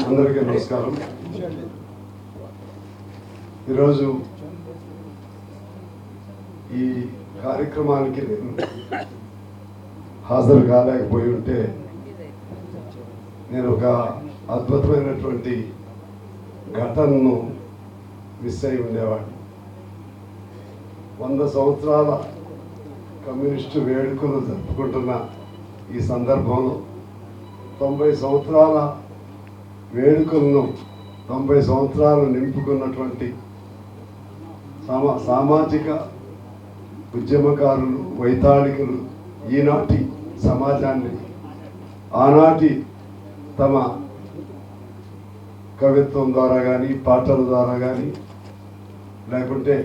అందరికీ నమస్కారం. ఈరోజు ఈ కార్యక్రమానికి నేను హాజరు కాలేకపోయి ఉంటే నేను ఒక అద్భుతమైనటువంటి ఘటనను మిస్ అయి ఉండేవాడిని. వంద సంవత్సరాల కమ్యూనిస్టు వేడుకలు జరుపుకుంటున్న ఈ సందర్భంలో తొంభై సంవత్సరాల వేడుకలను తొంభై సంవత్సరాలు నింపుకున్నటువంటి సామా సామాజిక ఉద్యమకారులు వైతాళికులు ఈనాటి సమాజాన్ని ఆనాటి తమ కవిత్వం ద్వారా కానీ పాటల ద్వారా కానీ లేకుంటే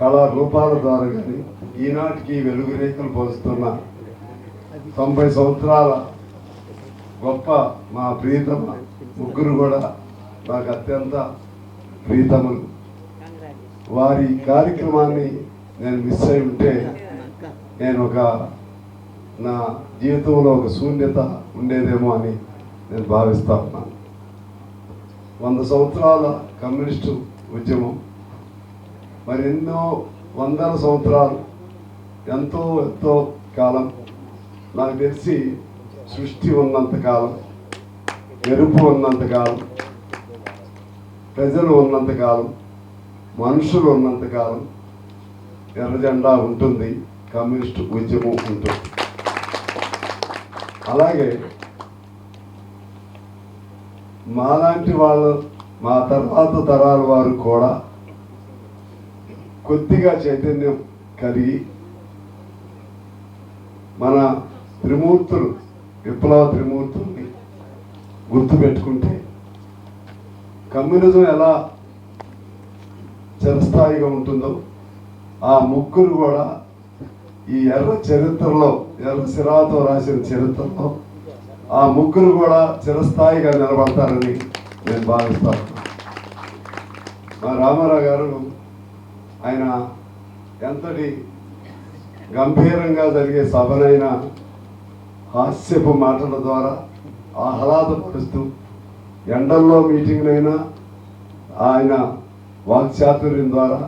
కళారూపాల ద్వారా కానీ ఈనాటికి వెలుగు రేఖలు పోస్తున్న తొంభై సంవత్సరాల గొప్ప మా ప్రీతమ ముగ్గురు కూడా నాకు అత్యంత ప్రీతములు. వారి కార్యక్రమాన్ని నేను మిస్ అయి ఉంటే నేను ఒక నా జీవితంలో ఒక శూన్యత ఉండేదేమో అని నేను భావిస్తా ఉన్నాను. వంద సంవత్సరాల కమ్యూనిస్టు ఉద్యమం మరి ఎన్నో వందల సంవత్సరాలు ఎంతో ఎంతో కాలం. నాకు తెలిసి సృష్టి ఉన్నంత కాలం మెరుపు ఉన్నంత కాలం ప్రజలు ఉన్నంత కాలం మనుషులు ఉన్నంత కాలం ఉంటుంది కమ్యూనిస్ట్ ఉద్యమం ఉంటుంది. అలాగే మాలాంటి వాళ్ళు మా తర్వాత తరాల వారు కూడా కొద్దిగా చైతన్యం కలిగి మన త్రిమూర్తులు విప్లవ త్రిమూర్తుల్ని గుర్తుపెట్టుకుంటే కమ్యూనిజం ఎలా చిరస్థాయిగా ఉంటుందో ఆ ముగ్గురు కూడా ఈ ఎర్ర చరిత్రలో ఎర్ర సిరాతో రాసిన చరిత్రలో ఆ ముగ్గురు కూడా చిరస్థాయిగా నిలబడతారని నేను భావిస్తాను మా రామారావు గారు ఆయన ఎంతటి గంభీరంగా జరిగే సభనైనా హాస్యపు మాటల ద్వారా ఆహ్లాదపరుస్తూ ఎండల్లో మీటింగ్లైనా ఆయన వాక్చాతుర్యం ద్వారా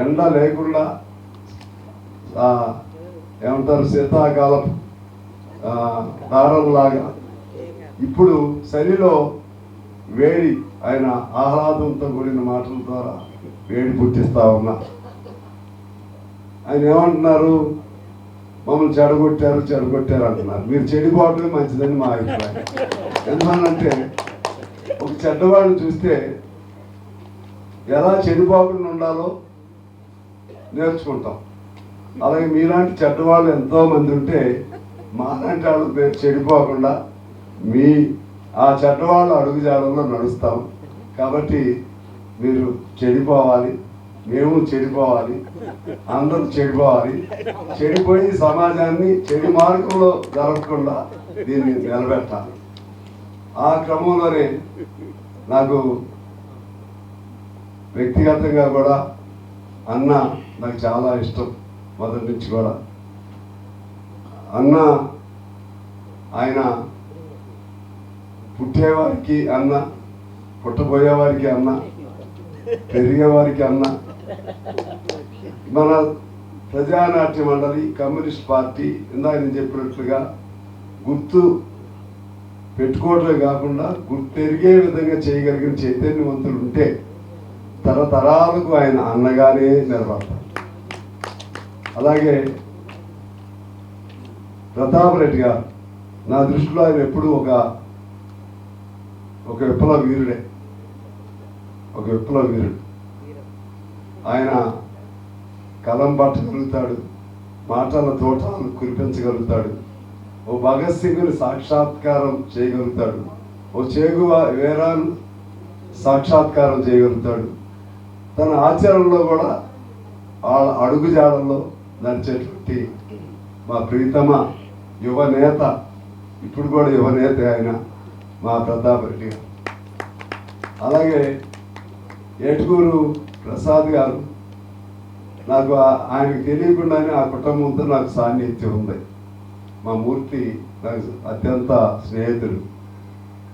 ఎండ లేకుండా ఏమంటారు శీతాకాలం దారంలాగా ఇప్పుడు చలిలో వేడి ఆయన ఆహ్లాదంతో కూడిన మాటల ద్వారా వేడి పుట్టిస్తా ఉన్నా. ఆయన ఏమంటున్నారు? మమ్మల్ని చెడగొట్టారు చెడగొట్టారు అంటున్నారు. మీరు చెడిపోవటమే మంచిదని మా అభిప్రాయం. ఎందువల్లంటే ఒక చెడ్డవాడిని చూస్తే ఎలా చెడిపోకుండా ఉండాలో నేర్చుకుంటాం. అలాగే మీలాంటి చెడ్డవాళ్ళు ఎంతోమంది ఉంటే మాలాంటి వాళ్ళు మీరు చెడిపోకుండా మీ ఆ చెడ్డవాళ్ళు అడుగుజాడల్లో నడుస్తాం. కాబట్టి మీరు చెడిపోవాలి. మేము చెడిపోవాలి అందరూ చెడిపోవాలి. చెడిపోయి సమాజాన్ని చెడు మార్గంలో జరగకుండా దీన్ని నిలబెట్టాలి. ఆ క్రమంలోనే నాకు వ్యక్తిగతంగా కూడా అన్న నాకు చాలా ఇష్టం మొదటి నుంచి కూడా. అన్న ఆయన పుట్టేవారికి అన్న పుట్టబోయేవారికి అన్న పెరిగేవారికి అన్న మన ప్రజానాట్య మండలి కమ్యూనిస్ట్ పార్టీ ఇందాక నేను చెప్పినట్లుగా గుర్తు పెట్టుకోవడమే కాకుండా గుర్తు పెరిగే విధంగా చేయగలిగిన చైతన్యవంతులు ఉంటే తరతరాలకు ఆయన అన్నగానే నిలబడతారు. అలాగే ప్రతాప్ రెడ్డి గారు నా దృష్టిలో ఆయన ఎప్పుడు ఒక ఒక విప్లవ వీరుడే ఒక విప్లవ వీరుడు ఆయన కలం పట్టగలుగుతాడు మాటల తోటలను కురిపించగలుగుతాడు. ఓ భగత్ సింగ్ని సాక్షాత్కారం చేయగలుగుతాడు. ఓ చేగు వేరాను సాక్షాత్కారం చేయగలుగుతాడు. తన ఆచరణలో కూడా వాళ్ళ అడుగుజాడల్లో నడిచేటువంటి మా ప్రీతమ యువ నేత ఇప్పుడు కూడా యువ నేత ఆయన మా ప్రతాప్ రెడ్డి గారు. అలాగే ఏటుకూరు ప్రసాద్ గారు నాకు ఆయనకు తెలియకుండానే ఆ కుటుంబంతో నాకు సాన్నిహిత్యం ఉంది. మా మూర్తి నాకు అత్యంత స్నేహితుడు.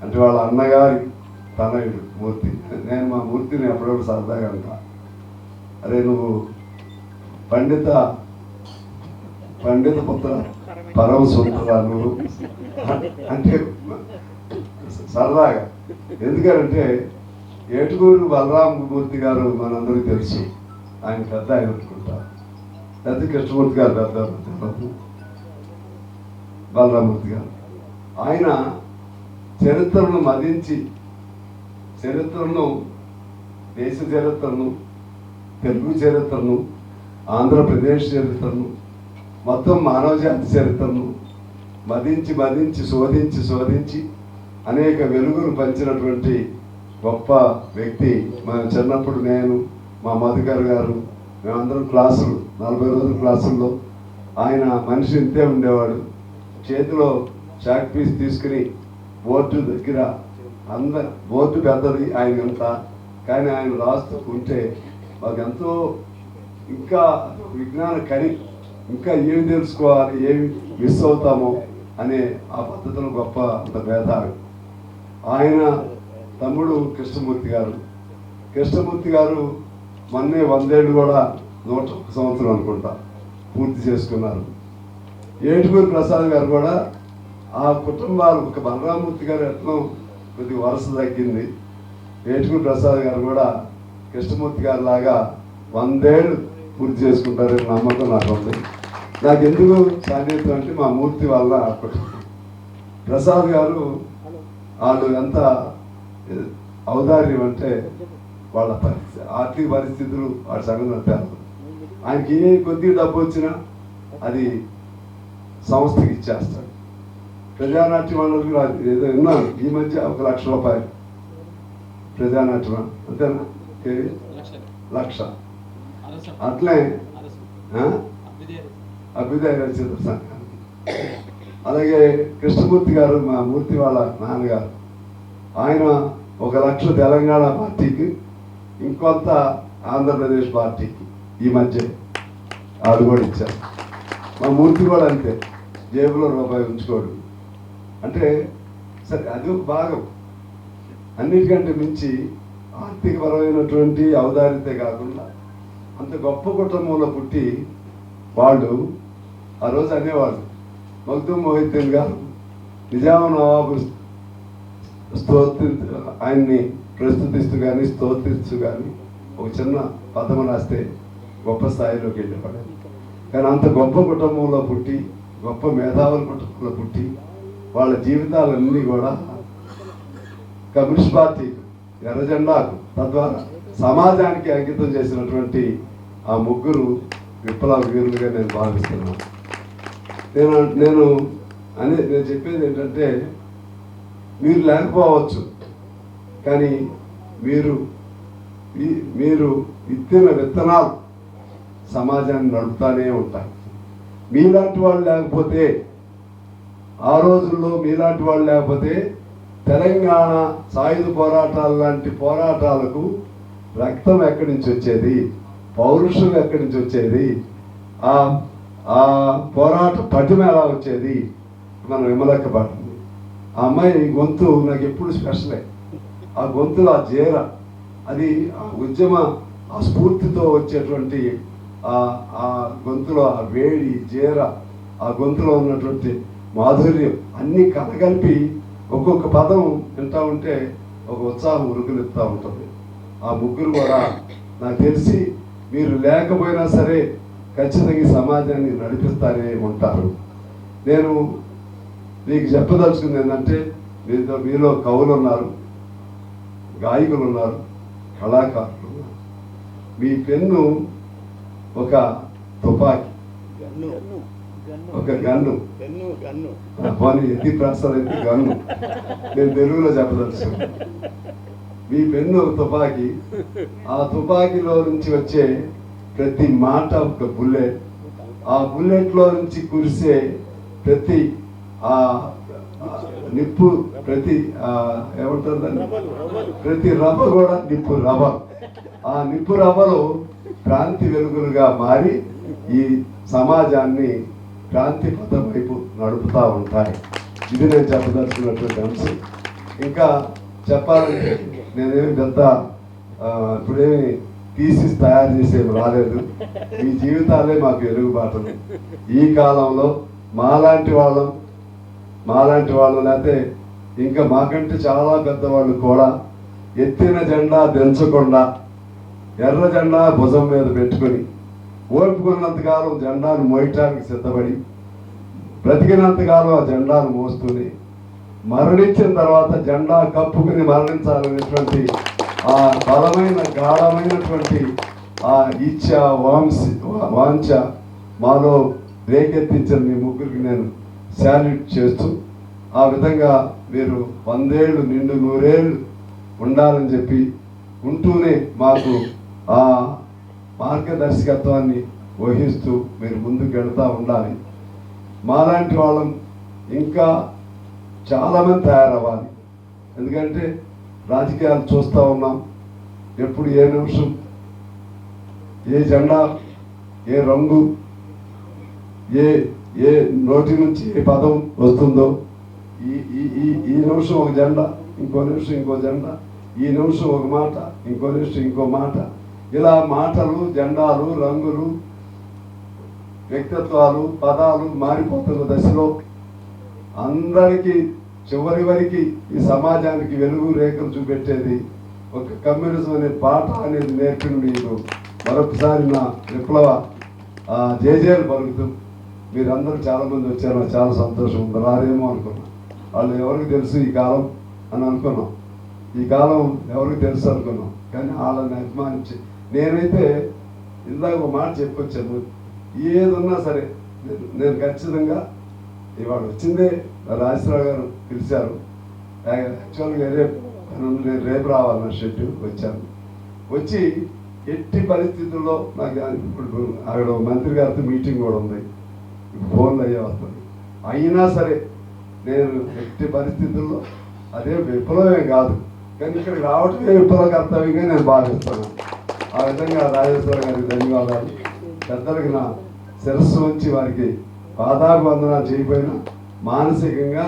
అంటే వాళ్ళ అన్నగారి తనయుడు మూర్తి. నేను మా మూర్తిని ఎప్పుడప్పుడు సరదాగా అంటా అరే నువ్వు పండిత పండిత పుత్ర పరమ సుందరా నువ్వు. అంటే సరదాగా. ఎందుకంటే ఏటుగూరు బలరామమూర్తి గారు మనందరికీ తెలుసు. ఆయన పెద్ద ఆయన అనుకుంటా. పెద్ద కృష్ణమూర్తి గారు పెద్ద బలరామూర్తి గారు. ఆయన చరిత్రను మదించి చరిత్రను దేశ చరిత్రను తెలుగు చరిత్రను ఆంధ్రప్రదేశ్ చరిత్రను మొత్తం మానవజాతి చరిత్రను మదించి మదించి శోధించి శోధించి అనేక వెలుగులు పంచినటువంటి గొప్ప వ్యక్తి. మన చిన్నప్పుడు నేను మా మధుకర్ గారు మేమందరం క్లాసులు నలభై రోజుల క్లాసుల్లో. ఆయన మనిషి ఇంతే ఉండేవాడు. చేతిలో చాక్ పీస్ తీసుకుని బోర్డు దగ్గర అంద బోర్డు పెద్దది ఆయన ఎంత కానీ ఆయన రాస్తూ ఉంటే మాకు ఎంతో ఇంకా విజ్ఞాన కని ఇంకా ఏమి తెలుసుకోవాలి ఏమి మిస్ అవుతామో అనే ఆ పద్ధతిలో గొప్ప అంత భేదాలు ఆయన తమ్ముడు కృష్ణమూర్తి గారు. కృష్ణమూర్తి గారు మొన్నే వందేళ్ళు కూడా నూట సంవత్సరం అనుకుంటా పూర్తి చేసుకున్నారు. ఏటుకూరి ప్రసాద్ గారు కూడా ఆ కుటుంబాలు ఒక బలరామూర్తి గారు ఎట్లా కొద్దిగా వరుస తగ్గింది. ఏటుగురు ప్రసాద్ గారు కూడా కృష్ణమూర్తి గారు లాగా వందేళ్ళు పూర్తి చేసుకుంటారని నమ్మకం నాకు ఉంది. నాకు ఎందుకు సాధ్యత అంటే మా మూర్తి వల్ల అప్పటి ప్రసాద్ గారు వాళ్ళు ఎంత ఔదార్యం అంటే వాళ్ళ పరిస్థితి ఆర్థిక పరిస్థితులు వాడు సంగతి నడిపారు ఆయనకి ఏ కొద్ది డబ్బు వచ్చినా అది సంస్థకి ఇచ్చేస్తాడు. ప్రజానాట్యం వాళ్ళకి ఏదో విన్నాను ఈ మధ్య ఒక లక్ష రూపాయలు. ప్రజానాట్యం అంతేనా? లక్ష. అట్లే ఆ? అభ్యుదయ రచయిత సంఘానికి. అలాగే కృష్ణమూర్తి గారు మా మూర్తి వాళ్ళ నాన్నగారు. ఆయన ఒక లక్ష తెలంగాణ పార్టీకి ఇంకొంత ఆంధ్రప్రదేశ్ పార్టీకి ఈ మధ్య ఆడు కూడా ఇచ్చారు. మా మూర్తి కూడా అంతే జేబులో రూపాయి ఉంచుకోడు. అంటే సరే అది ఒక భాగం. అన్నిటికంటే మించి ఆర్థికపరమైనటువంటి అవదారితే కాకుండా అంత గొప్ప కుటుంబంలో పుట్టి వాళ్ళు ఆ రోజు అనేవాళ్ళు మగ్దుమ్ మొహిద్దీన్ గారు నిజాం నవాబు స్తోత్రి ఆయన్ని ప్రస్తుతిస్తూ కానీ స్తోత్రిస్తూ కానీ ఒక చిన్న పదము రాస్తే గొప్ప స్థాయిలోకి వెళ్ళేవాడు కానీ అంత గొప్ప కుటుంబంలో పుట్టి గొప్ప మేధావుల కుటుంబంలో పుట్టి వాళ్ళ జీవితాలన్నీ కూడా కమ్యూనిస్ట్ పార్టీకి ఎర్రజెండాకు తద్వారా సమాజానికి అంకితం చేసినటువంటి ఆ ముగ్గురు విప్లవ వీరులుగా నేను భావిస్తున్నాను. నేను నేను అనే నేను చెప్పేది ఏంటంటే మీరు లేకపోవచ్చు. కానీ మీరు మీరు విత్తిన విత్తనాలు సమాజాన్ని నడుపుతానే ఉంటాయి మీలాంటి వాళ్ళు లేకపోతే ఆ రోజుల్లో మీలాంటి వాళ్ళు లేకపోతే తెలంగాణ సాయుధ పోరాటాలు లాంటి పోరాటాలకు రక్తం ఎక్కడి నుంచి వచ్చేది? పౌరుషం ఎక్కడి నుంచి వచ్చేది? ఆ ఆ పోరాట పటిమ ఎలా వచ్చేది? మనం విమలక్క ఆ అమ్మాయి గొంతు నాకు ఎప్పుడు స్పెషలే ఆ గొంతులో ఆ జీర అది ఆ ఉద్యమ ఆ స్ఫూర్తితో వచ్చేటువంటి ఆ ఆ గొంతులో ఆ వేడి జీర ఆ గొంతులో ఉన్నటువంటి మాధుర్యం అన్నీ కలగలిపి ఒక్కొక్క పదం వింటా ఉంటే ఒక ఉత్సాహం ఉరుకులెత్తా ఉంటుంది. ఆ ముగ్గురు కూడా నాకు తెలిసి మీరు లేకపోయినా సరే ఖచ్చితంగా ఈ సమాజాన్ని నడిపిస్తారే ఉంటారు నేను మీకు చెప్పదలుచుకుంది ఏంటంటే మీతో మీలో కవులు ఉన్నారు గాయకులు ఉన్నారు కళాకారులు. ఉన్నారు మీ పెన్ను ఒక తుపాకీ. గన్ను. ఒక గన్ను. పోనీ ఎత్తి అయితే గన్ను. నేను తెలుగులో చెప్పదలుచు మీ పెన్ను ఒక తుపాకీ. ఆ తుపాకీలో నుంచి వచ్చే ప్రతి మాట ఒక బుల్లెట్. ఆ బుల్లెట్లో నుంచి కురిసే ప్రతి ఆ నిప్పు ప్రతి ఏమంటారు దాన్ని? ప్రతి రవ్వ కూడా నిప్పు రవ్వ. ఆ నిప్పు రవ్వలు క్రాంతి వెలుగులుగా మారి ఈ సమాజాన్ని క్రాంతి పథం వైపు నడుపుతూ ఉంటాయి. ఇది నేను చెప్పదలుచుకున్నటువంటి అంశం. ఇంకా చెప్పాలంటే నేనేమి పెద్ద ఇప్పుడేమి తీసి తయారు చేసేవి రాలేదు. మీ జీవితాలే మాకు ఎరుగుబాటలు ఈ కాలంలో మాలాంటి వాళ్ళం మాలాంటి వాళ్ళు లేకపోతే ఇంకా మాకంటే చాలా పెద్దవాళ్ళు కూడా ఎత్తిన జెండా దించకుండా ఎర్ర జెండా భుజం మీద పెట్టుకొని ఓర్పుకున్నంతకాలం జెండాను మోయటానికి సిద్ధపడి బ్రతికినంతకాలం ఆ జెండాను మోస్తూనే మరణించిన తర్వాత జెండా కప్పుకుని మరణించాలనేటువంటి ఆ బలమైన గాఢమైనటువంటి ఆ ఇచ్చ వాంశ వాంఛ మాలో రేకెత్తించిన మీ ముగ్గురికి నేను శాల్యూట్ చేస్తూ ఆ విధంగా మీరు వందేళ్ళు నిండు నూరేళ్ళు ఉండాలని చెప్పి ఉంటూనే మాకు ఆ మార్గదర్శకత్వాన్ని వహిస్తూ మీరు ముందుకు వెళుతూ ఉండాలి. మాలాంటి వాళ్ళం ఇంకా చాలామంది తయారవ్వాలి. ఎందుకంటే రాజకీయాలు చూస్తూ ఉన్నాం. ఎప్పుడు ఏ నిమిషం ఏ జెండా ఏ రంగు ఏ ఏ నోటి నుంచి ఏ పదం వస్తుందో? ఈ ఈ ఈ ఈ నిమిషం ఒక జెండా ఇంకో నిమిషం ఇంకో జెండా ఈ నిమిషం ఒక మాట ఇంకో నిమిషం ఇంకో మాట. ఇలా మాటలు జెండాలు రంగులు వ్యక్తిత్వాలు పదాలు మారిపోతున్న దశలో అందరికీ చివరి వరకు ఈ సమాజానికి వెలుగు రేఖలు చూపెట్టేది ఒక కమ్యూనిజం అనే పాట అనేది నేర్పిన మరొకసారి నా విప్లవ జేజేలు పలుకుతూ మీరందరూ చాలా మంది వచ్చారు నాకు చాలా సంతోషం ఉంది. రారేమో అనుకున్నాను వాళ్ళు ఎవరికి తెలుసు ఈ కాలం అని అనుకున్నాం. ఈ కాలం ఎవరికి తెలుసు అనుకున్నాం. కానీ వాళ్ళని అభిమానించి నేనైతే ఇందాక ఒక మాట చెప్పొచ్చాను. ఏదున్నా సరే నేను- ఖచ్చితంగా ఇవాళ వచ్చిందే రాజశ్రావు గారు పిలిచారు. యాక్చువల్గా రేపు నేను రేపు రావాలి నా షెడ్యూల్ వచ్చాను. వచ్చి ఎట్టి పరిస్థితుల్లో నాకు ఇప్పుడు అక్కడ మంత్రి గారితో మీటింగ్ కూడా ఉంది. ఫోన్లు అయ్యే వస్తుంది అయినా సరే నేను ఎట్టి పరిస్థితుల్లో అదే విప్లవమే కాదు. కానీ ఇక్కడికి రావటమే విప్లవ కర్తవ్యంగా నేను భావిస్తున్నాను ఆ విధంగా రాజేశ్వర గారికి ధన్యవాదాలు. పెద్దలకి నా శిరస్సు ఉంచి వారికి పాదాభివందనాలు చేయకపోయినా మానసికంగా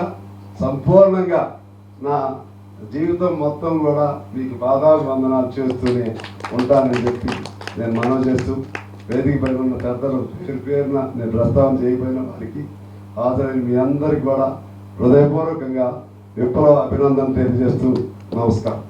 సంపూర్ణంగా నా జీవితం మొత్తం కూడా మీకు పాదాభివందనాలు చేస్తూనే ఉంటానని చెప్పి నేను మనవి చేస్తూ వేదిక పైన ఉన్న పెద్దలు పేరు పేరున నేను ప్రస్తావన చేయబోయిన వారికి హాజరైన మీ అందరికి కూడా హృదయపూర్వకంగా విప్లవ అభినందన తెలియజేస్తూ నమస్కారం.